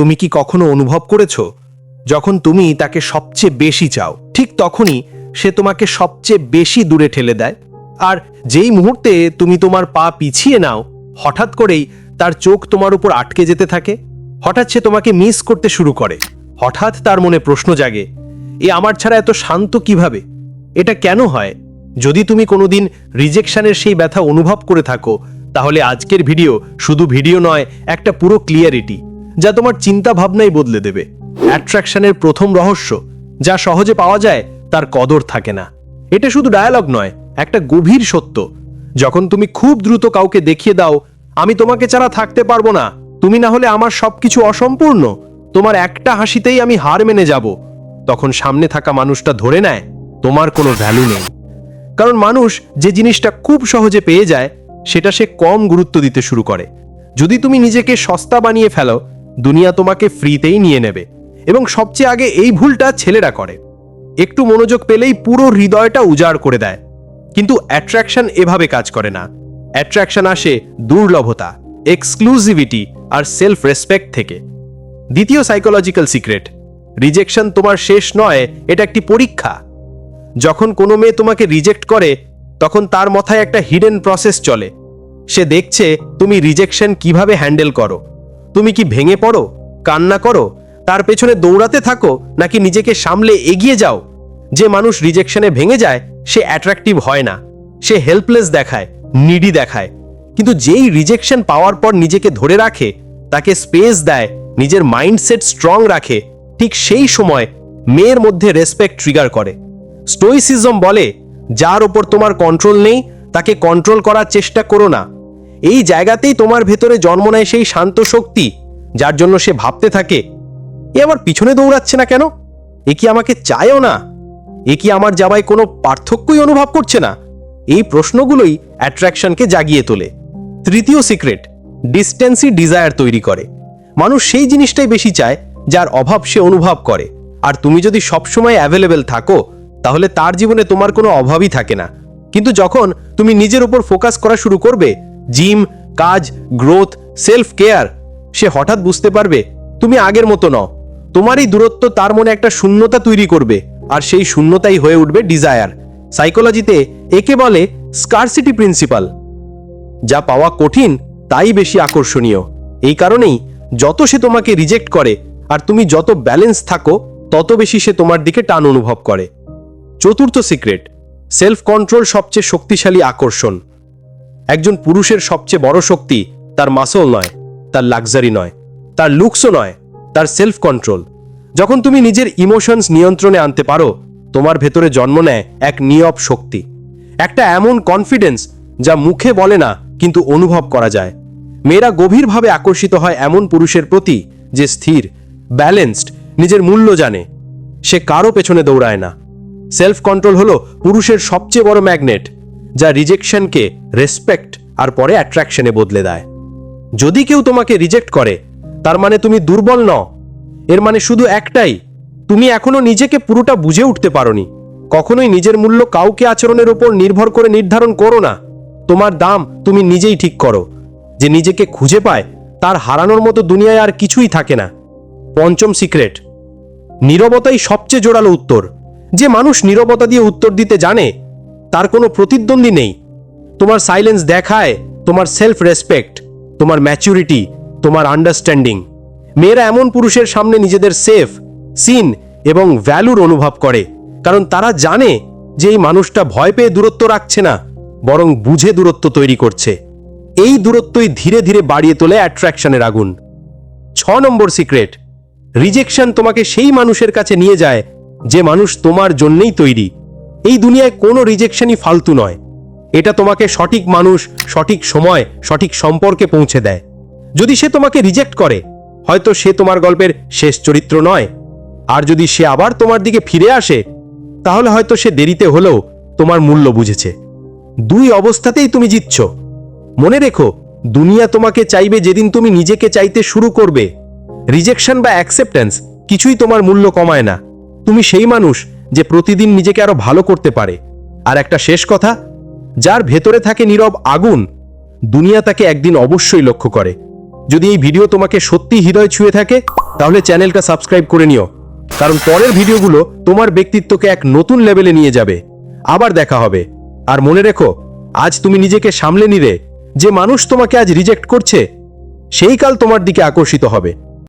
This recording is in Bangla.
তুমি কি কখনো অনুভব করেছ? যখন তুমি তাকে সবচেয়ে বেশি চাও, ঠিক তখনই সে তোমাকে সবচেয়ে বেশি দূরে ঠেলে দেয়। আর যেই মুহূর্তে তুমি তোমার পা পিছিয়ে নাও, হঠাৎ করেই তার চোখ তোমার উপর আটকে যেতে থাকে। হঠাৎ সে তোমাকে মিস করতে শুরু করে। হঠাৎ তার মনে প্রশ্ন জাগে, এ আমার ছাড়া এত শান্ত কীভাবে? এটা কেন হয়? যদি তুমি কোনোদিন রিজেকশনের সেই ব্যথা অনুভব করে থাকো, তাহলে আজকের ভিডিও শুধু ভিডিও নয়, একটা পুরো ক্লিয়ারিটি। যা তোমার চিন্তা ভাবনাই বদলে দেবে। অ্যাট্রাকশনের প্রথম রহস্য, যা সহজে পাওয়া যায়, তার কদর থাকে না। এটা শুধু ডায়ালগ নয়, একটা গভীর সত্য। যখন তুমি খুব দ্রুত কাউকে দেখিয়ে দাও, আমি তোমাকে ছাড়া থাকতে পারব না। তুমি না হলে আমার সবকিছু অসম্পূর্ণ। তোমার একটা হাসিতেই আমি হার মেনে যাব। তখন সামনে থাকা মানুষটা ধরে নেয়, তোমার কোনো ভ্যালু নেই। কারণ মানুষ যে জিনিসটা খুব সহজে পেয়ে যায়, সেটা সে কম গুরুত্ব দিতে শুরু করে। যদি তুমি নিজেকে সস্তা বানিয়ে ফেলো দুনিয়া তোমাকে ফ্রিতেই নিয়ে নেবে এবং সবচেয়ে আগে এই ভুলটা ছেলেরা করে। একটু মনোযোগ পেলেই পুরো হৃদয়টা উজাড় করে দেয়। কিন্তু অ্যাট্রাকশন এভাবে কাজ করে না। অ্যাট্রাকশন আসে দুর্লভতা এক্সক্লুসিভিটি আর সেলফ রেসপেক্ট থেকে। দ্বিতীয় সাইকোলজিক্যাল সিক্রেট রিজেকশন তোমার শেষ নয়, এটা একটি পরীক্ষা। যখন কোনো মেয়ে তোমাকে রিজেক্ট করে, তখন তার মাথায় একটা হিডেন প্রসেস চলে। সে দেখছে তুমি রিজেকশন কীভাবে হ্যান্ডেল করো। তুমি কি ভেঙে পড়ো, কান্না করো, তার পেছনে দৌড়াতে থাকো, নাকি নিজেকে সামলে এগিয়ে যাও? যে মানুষ রিজেকশনে ভেঙে যায়, সে অ্যাট্রাকটিভ হয় না। সে হেল্পলেস দেখায় নিডি দেখায়। কিন্তু যেই রিজেকশন পাওয়ার পর নিজেকে ধরে রাখে, তাকে স্পেস দেয়, নিজের মাইন্ডসেট স্ট্রং রাখে, ঠিক সেই সময় মেয়ের মধ্যে রেসপেক্ট ট্রিগার করে। স্টোইসিজম বলে, যার ওপর তোমার কন্ট্রোল নেই, তাকে কন্ট্রোল করার চেষ্টা করো না। এই জায়গাতেই তোমার ভেতরে জন্ম নেয় সেই শান্ত শক্তি, যার জন্য সে ভাবতে থাকে, এ আমার পিছনে দৌড়াচ্ছে না কেন? এ কি আমাকে চায়ও না? এ কি আমার যাওয়ায় কোনো পার্থক্যই অনুভব করছে না? এই প্রশ্নগুলোই অ্যাট্রাকশনকে জাগিয়ে তোলে। তৃতীয় সিক্রেট, ডিস্টেন্সি ডিজায়ার তৈরি করে। মানুষ সেই জিনিসটাই বেশি চায়, যার অভাব সে অনুভব করে। আর তুমি যদি সবসময় অ্যাভেলেবেল থাকো, তাহলে তার জীবনে তোমার কোনো অভাবই থাকে না। কিন্তু যখন তুমি নিজের উপর ফোকাস করা শুরু করবে জিম, কাজ, গ্রোথ সেলফ কেয়ার সে হঠাৎ বুঝতে পারবে, তুমি আগের মতো নও। তোমার এই দূরত্ব তার মনে একটা শূন্যতা তৈরি করবে, আর সেই শূন্যতাই হয়ে উঠবে ডিজায়ার সাইকোলজিতে একে বলে স্কারসিটি প্রিন্সিপাল যা পাওয়া কঠিন, তাই বেশি আকর্ষণীয়। এই কারণেই যত সে তোমাকে রিজেক্ট করে, আর তুমি যত ব্যালেন্স থাকো, তত বেশি সে তোমার দিকে টান অনুভব করে। চতুর্থ সিক্রেট সেলফ কন্ট্রোল সবচেয়ে শক্তিশালী আকর্ষণ। একজন পুরুষের সবচেয়ে বড় শক্তি তার মাসল নয়, তার লাক্সারি নয়, তার লুকসও নয়, তার সেলফ কন্ট্রোল যখন তুমি নিজের ইমোশনস নিয়ন্ত্রণে আনতে পারো, তোমার ভেতরে জন্ম নেয় এক নিয়ব শক্তি। একটা এমন কনফিডেন্স যা মুখে বলে না, কিন্তু অনুভব করা যায়। মেয়েরা গভীরভাবে আকর্ষিত হয় এমন পুরুষের প্রতি যে স্থির ব্যালেন্সড নিজের মূল্য জানে। সে কারও পেছনে দৌড়ায় না। সেলফ কন্ট্রোল হলো পুরুষের সবচেয়ে বড় ম্যাগনেট যা রিজেকশনকে রেসপেক্ট আর পরে অ্যাট্রাকশনে বদলে দেয়। যদি কেউ তোমাকে রিজেক্ট করে, তার মানে তুমি দুর্বল নও। এর মানে শুধু একটাই, তুমি এখনও নিজেকে পুরোটা বুঝে উঠতে পারোনি। কখনোই নিজের মূল্য কাউকে আচরণের ওপর নির্ভর করে নির্ধারণ করো না। তোমার দাম তুমি নিজেই ঠিক করো। যে নিজেকে খুঁজে পায়, তার হারানোর মতো দুনিয়ায় আর কিছুই থাকে না। পঞ্চম সিক্রেট, নীরবতাই সবচেয়ে জোরালো উত্তর। যে মানুষ নীরবতা দিয়ে উত্তর দিতে জানে তার কোনো প্রতিদ্বন্দ্বী নেই। তোমার সাইলেন্স দেখায় তোমার সেলফ রেসপেক্ট তোমার ম্যাচুরিটি তোমার আন্ডারস্ট্যান্ডিং মেয়েরা এমন পুরুষের সামনে নিজেদের সেফ সিন এবং ভ্যালুর অনুভব করে। কারণ তারা জানে যে এই মানুষটা ভয় পেয়ে দূরত্ব রাখছে না, বরং বুঝে দূরত্ব তৈরি করছে। এই দূরত্বই ধীরে ধীরে বাড়িয়ে তোলে অ্যাট্রাকশনের আগুন। ছ নম্বর সিক্রেট রিজেকশন তোমাকে সেই মানুষের কাছে নিয়ে যায় যে মানুষ তোমার জন্যেই তৈরি। এই দুনিয়ায় কোনো রিজেকশনই ফালতু নয়। এটা তোমাকে সঠিক মানুষ, সঠিক সময়, সঠিক সম্পর্কে পৌঁছে দেয়। যদি সে তোমাকে রিজেক্ট করে, হয়তো সে তোমার গল্পের শেষ চরিত্র নয়। আর যদি সে আবার তোমার দিকে ফিরে আসে, তাহলে হয়তো সে দেরিতে হলেও তোমার মূল্য বুঝেছে। দুই অবস্থাতেই তুমি জিতছ। মনে রেখো, দুনিয়া তোমাকে চাইবে যেদিন তুমি নিজেকে চাইতে শুরু করবে। রিজেকশন বা অ্যাকসেপ্টেন্স কিছুই তোমার মূল্য কমায় না। তুমি সেই মানুষ যে প্রতিদিন নিজেকে আরও ভালো করতে পারে। আর একটা শেষ কথা, যার ভেতরে থাকে নীরব আগুন, দুনিয়া তাকে একদিন অবশ্যই লক্ষ্য করে। যদি এই ভিডিও তোমাকে সত্যি হৃদয় ছুঁয়ে থাকে, তাহলে চ্যানেলটা সাবস্ক্রাইব করে নিও। কারণ পরের ভিডিওগুলো তোমার ব্যক্তিত্বকে এক নতুন লেভেলে নিয়ে যাবে। আবার দেখা হবে। আর মনে রেখো, আজ তুমি নিজেকে সামলে নিলে, যে মানুষ তোমাকে আজ রিজেক্ট করছে, সেই কাল তোমার দিকে আকর্ষিত হবে।